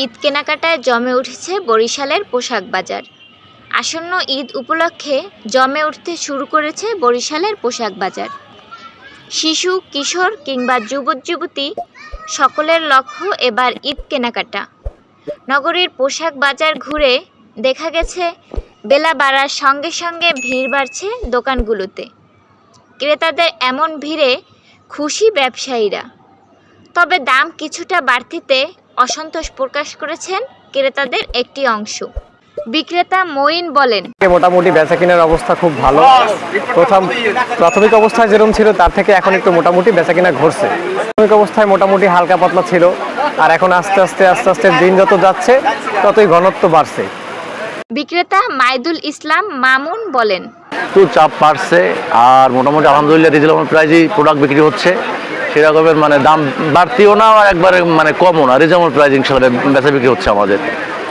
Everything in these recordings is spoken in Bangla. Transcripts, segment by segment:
ঈদ কেনাকাটায় জমে উঠেছে বরিশালের পোশাক বাজার। আসন্ন ঈদ উপলক্ষে জমে উঠতে শুরু করেছে বরিশালের পোশাক বাজার। শিশু, কিশোর কিংবা যুবক যুবতী সকলের লক্ষ্য এবার ঈদ কেনাকাটা। নগরীর পোশাক বাজার ঘুরে দেখা গেছে, বেলা বাড়ার সঙ্গে সঙ্গে ভিড় বাড়ছে দোকানগুলোতে। ক্রেতাদের এমন ভিড়ে খুশি ব্যবসায়ীরা। তবে দাম কিছুটা বাড়তিতে অসন্তোষ প্রকাশ করেছেন ক্রেতাদের একটি অংশ। বিক্রেতা মঈন বলেন মোটামুটি বেচা কেনার অবস্থা খুব ভালো। প্রথম প্রাথমিক অবস্থায় যেরকম ছিল তার থেকে এখন একটু মোটামুটি বেচা কেনা ঘটছে। প্রাথমিক অবস্থায় মোটামুটি হালকা পাতলা ছিল আর এখন আস্তে আস্তে আস্তে আস্তে দিন যত যাচ্ছে ততই ঘনত্ব বাড়ছে। বিক্রেতা মাইদুল ইসলাম মামুন বলেন একটু চাপ বাড়ছে আর মোটামুটি আলহামদুলিল্লাহ রিজনেবল প্রাইজেই প্রোডাক্ট বিক্রি হচ্ছে। সেরকমের মানে দাম বাড়তিও না আর একবারে মানে কমও না। রিজনেবল প্রাইজ ইনশাল্লাহ বেচা বিক্রি হচ্ছে আমাদের।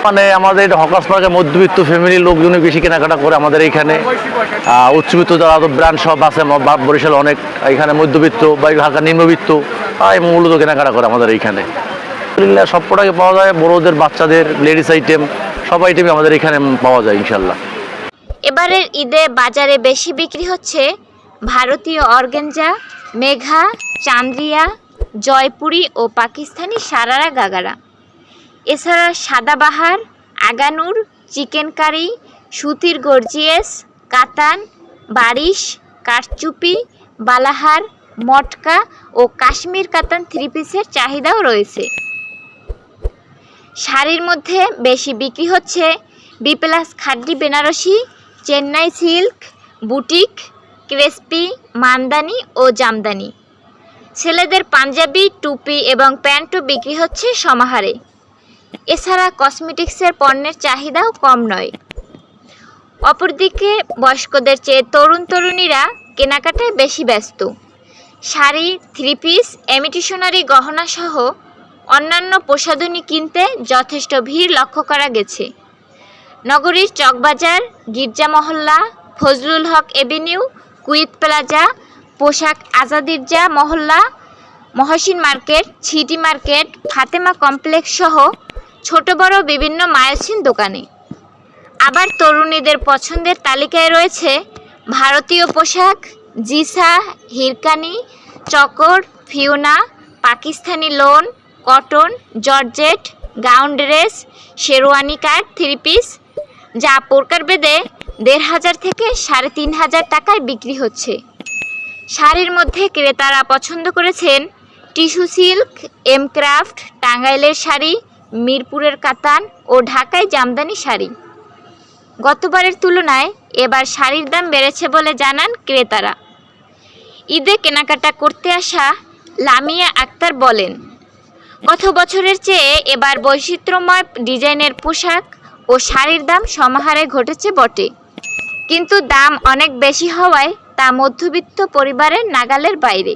মানে আমাদের এটা হকার্স পার্কে মধ্যবিত্ত ফ্যামিলির লোকজনই বেশি কেনাকাটা করে আমাদের এইখানে। উচ্চবিত্ত যারা তো ব্র্যান্ড সব আছে বরিশাল অনেক এখানে মধ্যবিত্ত বা ঢাকা নিম্নবিত্ত তাই মূলত কেনাকাটা করে আমাদের এইখানে। সব প্রোডাক্ট পাওয়া যায়, বড়োদের, বাচ্চাদের লেডিস আইটেম সব আইটেমই আমাদের এখানে পাওয়া যায় ইনশাল্লাহ এবারের ঈদে বাজারে বেশি বিক্রি হচ্ছে ভারতীয় অর্গেঞ্জা মেঘা চান্দ্রিয়া, জয়পুরি ও পাকিস্তানি সারারা গাগারা। এছাড়া সাদাবাহার, আগানুর চিকেন কারি সুতির গর্জিয়াস, কাতান, বারিশ, কারচুপি, বালাহার, মটকা ও কাশ্মীর কাতান থ্রি পিসের চাহিদাও রয়েছে। শাড়ির মধ্যে বেশি বিক্রি হচ্ছে B plus khaddi Benarasi, Chennai silk, boutique, crispy, মানদানি ও জামদানি। ছেলেদের পাঞ্জাবি, টুপি এবং প্যান্টও বিক্রি হচ্ছে সমাহারে। এছাড়া কসমেটিক্সের পণ্যের চাহিদাও কম নয়। অপরদিকে বয়স্কদের চেয়ে তরুণ তরুণীরা কেনাকাটায় বেশি ব্যস্ত। শাড়ি, থ্রি পিস, এমিটিশনারি গহনা সহ অন্যান্য প্রসাধনী কিনতে যথেষ্ট ভিড় লক্ষ্য করা গেছে। নগরীর চকবাজার, গির্জা মহল্লা, ফজলুল হক এভিনিউ, কুইত প্লাজা পোশাক আজাদিরজা মহল্লা, Mohsin market, city market, Fatema complex সহ ছোট বড় বিভিন্ন মায়াসিন দোকানে। আবার তরুণীদের পছন্দের তালিকায় রয়েছে ভারতীয় পোশাক, জিসা, হিরকানি, চকর ফিউনা Pakistani lawn, cotton, georgette, gown dress, sherwani cut, three piece, যা প্রকার বেদে দেড় হাজার থেকে সাড়ে তিন হাজার টাকায় বিক্রি হচ্ছে। শাড়ির মধ্যে ক্রেতারা পছন্দ করেছেন টিস্যু সিল্ক, এম ক্রাফট, টাঙ্গাইলের শাড়ি, মিরপুরের কাতান ও ঢাকায় জামদানি শাড়ি। গতবারের তুলনায় এবার শাড়ির দাম বেড়েছে বলে জানান ক্রেতারা। ঈদে কেনাকাটা করতে আসা লামিয়া আক্তার বলেন, গত বছরের চেয়ে এবার বৈচিত্র্যময় ডিজাইনের পোশাক ও শাড়ির দাম সমাহারে ঘটেছে বটে। কিন্তু দাম অনেক বেশি হওয়ায় তা মধ্যবিত্ত পরিবারের নাগালের বাইরে।